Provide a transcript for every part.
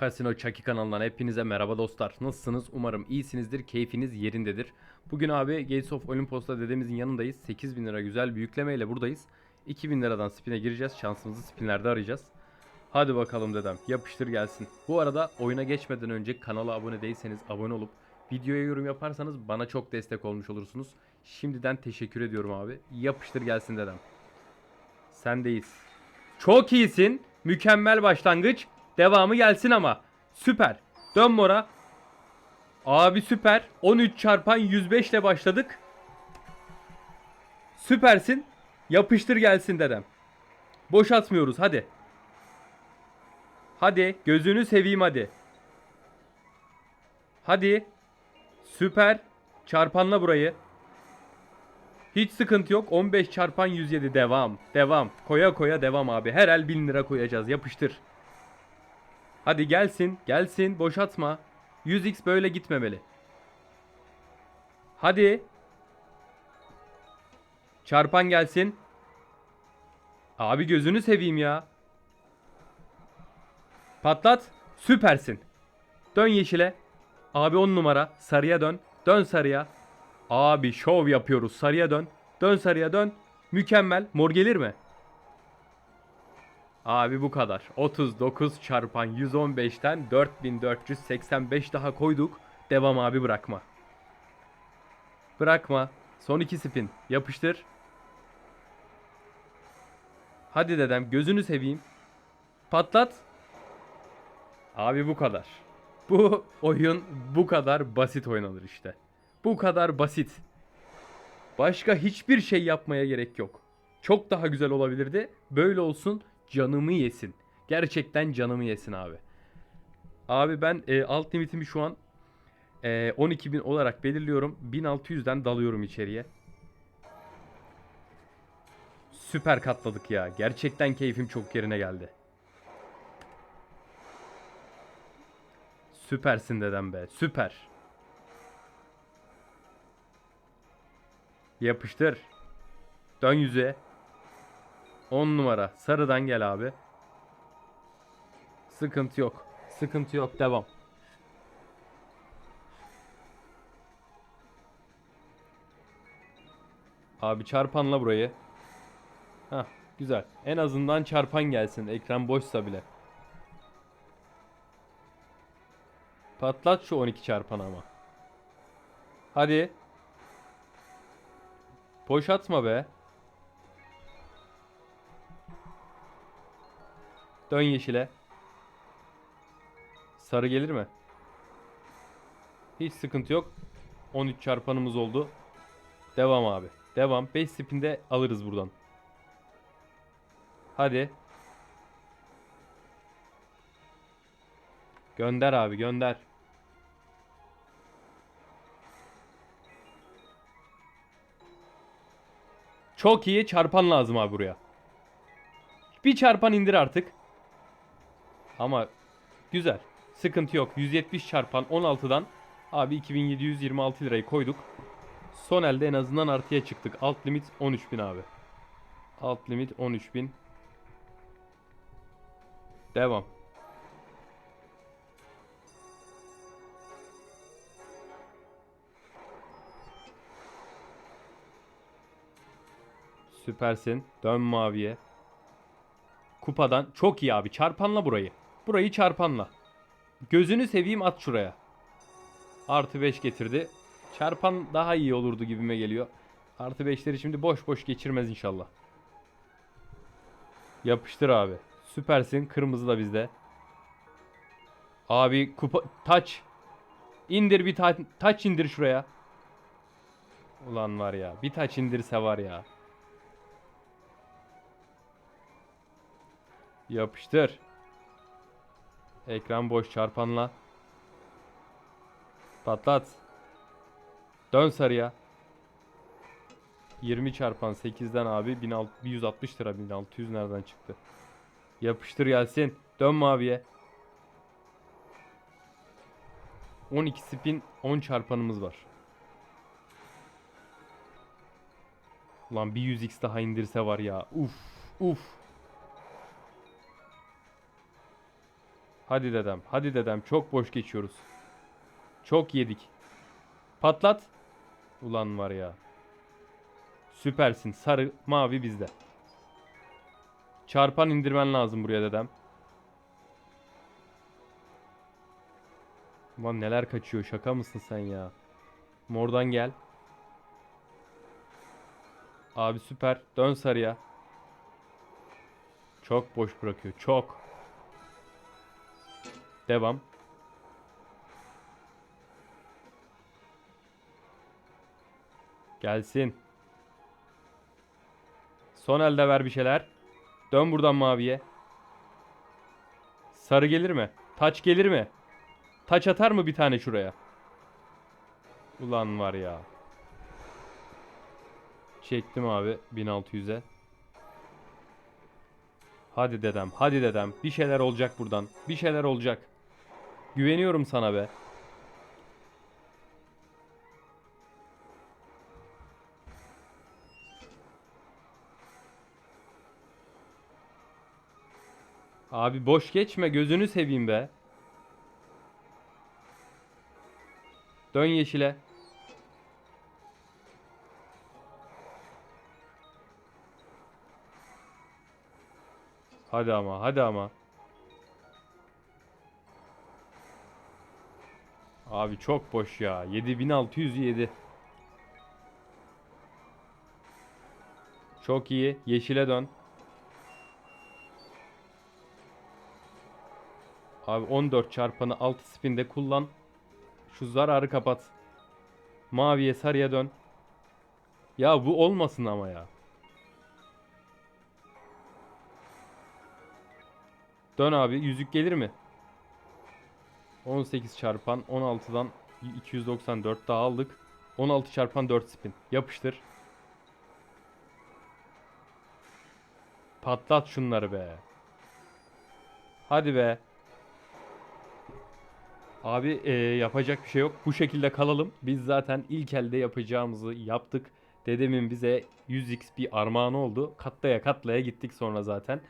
Casino Chucky kanalından hepinize merhaba dostlar. Nasılsınız? Umarım iyisinizdir, keyfiniz yerindedir. Bugün abi Gates of Olympus'ta dedemizin yanındayız. 8000 lira güzel bir yüklemeyle buradayız. 2000 liradan spine gireceğiz. Şansımızı spinlerde arayacağız. Hadi bakalım dedem. Yapıştır gelsin. Bu arada oyuna geçmeden önce kanala abone değilseniz abone olup videoya yorum yaparsanız bana çok destek olmuş olursunuz. Şimdiden teşekkür ediyorum abi. Yapıştır gelsin dedem. Sendeyiz. Çok iyisin. Mükemmel başlangıç. Devamı gelsin ama. Süper. Dön mora. Abi süper. 13 çarpan 105 ile başladık. Süpersin. Yapıştır gelsin dedem. Boş atmıyoruz hadi. Hadi gözünü seveyim hadi. Hadi. Süper. Çarpanla burayı. Hiç sıkıntı yok. 15 çarpan 107 devam. Devam. Koya koya devam abi. Her el 1000 lira koyacağız. Yapıştır. Hadi gelsin. Gelsin. Boş atma. 100x böyle gitmemeli. Hadi. Çarpan gelsin. Abi gözünü seveyim ya. Patlat. Süpersin. Dön yeşile. Abi 10 numara. Sarıya dön. Dön sarıya. Abi şov yapıyoruz. Sarıya dön. Dön sarıya dön. Mükemmel. Mor gelir mi? Abi bu kadar. 39 çarpan 115'ten 4485 daha koyduk. Devam abi bırakma. Bırakma. Son iki spin. Yapıştır. Hadi dedem gözünü seveyim. Patlat. Abi bu kadar. Bu oyun bu kadar basit oynanır işte. Bu kadar basit. Başka hiçbir şey yapmaya gerek yok. Çok daha güzel olabilirdi. Böyle olsun canımı yesin. Gerçekten canımı yesin abi. Abi ben e, alt limitimi şu an e, 12.000 olarak belirliyorum. 1600'den dalıyorum içeriye. Süper katladık ya. Gerçekten keyfim çok yerine geldi. Süpersin dedem be. Süper. Yapıştır. Dön yüze. 10 numara. Sarıdan gel abi. Sıkıntı yok. Sıkıntı yok. Devam. Abi çarpanla burayı. Hah güzel. En azından çarpan gelsin. Ekran boşsa bile. Patlat şu 12 çarpan ama. Hadi. Boş atma be. Dön yeşile. Sarı gelir mi? Hiç sıkıntı yok. 13 çarpanımız oldu. Devam abi. Devam. 5 spinde alırız buradan. Hadi. Gönder abi gönder. Çok iyi çarpan lazım abi buraya. Bir çarpan indir artık. Ama güzel. Sıkıntı yok. 170 çarpan 16'dan abi 2726 lirayı koyduk. Son elde en azından artıya çıktık. Alt limit 13.000 abi. Alt limit 13.000. Devam. Süpersin. Dön maviye. Kupadan çok iyi abi. Çarpanla burayı. Burayı çarpanla. Gözünü seveyim at şuraya. Artı 5 getirdi. Çarpan daha iyi olurdu gibime geliyor. Artı 5'leri şimdi boş boş geçirmez inşallah. Yapıştır abi. Süpersin. Kırmızı da bizde. Abi kupa taç. İndir bir taç, taç indir şuraya. Ulan var ya. Bir taç indirse var ya. Yapıştır. Ekran boş çarpanla. Patlat. Dön sarıya. 20 çarpan 8'den abi 1660 lira 1600 nereden çıktı? Yapıştır gelsin. Dön maviye. 12 spin 10 çarpanımız var. Ulan bir 100x daha indirse var ya. Uf uf. Hadi dedem. Hadi dedem. Çok boş geçiyoruz. Çok yedik. Patlat. Ulan var ya. Süpersin. Sarı, mavi bizde. Çarpan indirmen lazım buraya dedem. Ulan neler kaçıyor. Şaka mısın sen ya? Mordan gel. Abi süper. Dön sarıya. Çok boş bırakıyor. Çok. Devam. Gelsin. Son elde ver bir şeyler. Dön buradan maviye. Sarı gelir mi? Taç gelir mi? Taç atar mı bir tane şuraya? Ulan var ya. Çektim abi 1600'e. Hadi dedem, hadi dedem. Bir şeyler olacak buradan. Bir şeyler olacak. Güveniyorum sana be. Abi boş geçme gözünü seveyim be. Dön yeşile. Hadi ama, hadi ama. Abi çok boş ya. 7607. Çok iyi. Yeşile dön. Abi 14 çarpanı 6 spinde kullan. Şu zararı kapat. Maviye sarıya dön. Ya bu olmasın ama ya. Dön abi yüzük gelir mi? 18 çarpan 16'dan 294 daha aldık. 16 çarpan 4 spin. Yapıştır. Patlat şunları be. Hadi be. Abi e, yapacak bir şey yok. Bu şekilde kalalım. Biz zaten ilk elde yapacağımızı yaptık. Dedemin bize 100x bir armağanı oldu. Katlaya katlaya gittik sonra zaten.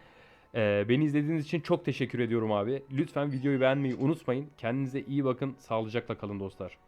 E, beni izlediğiniz için çok teşekkür ediyorum abi. Lütfen videoyu beğenmeyi unutmayın. Kendinize iyi bakın. Sağlıcakla kalın dostlar.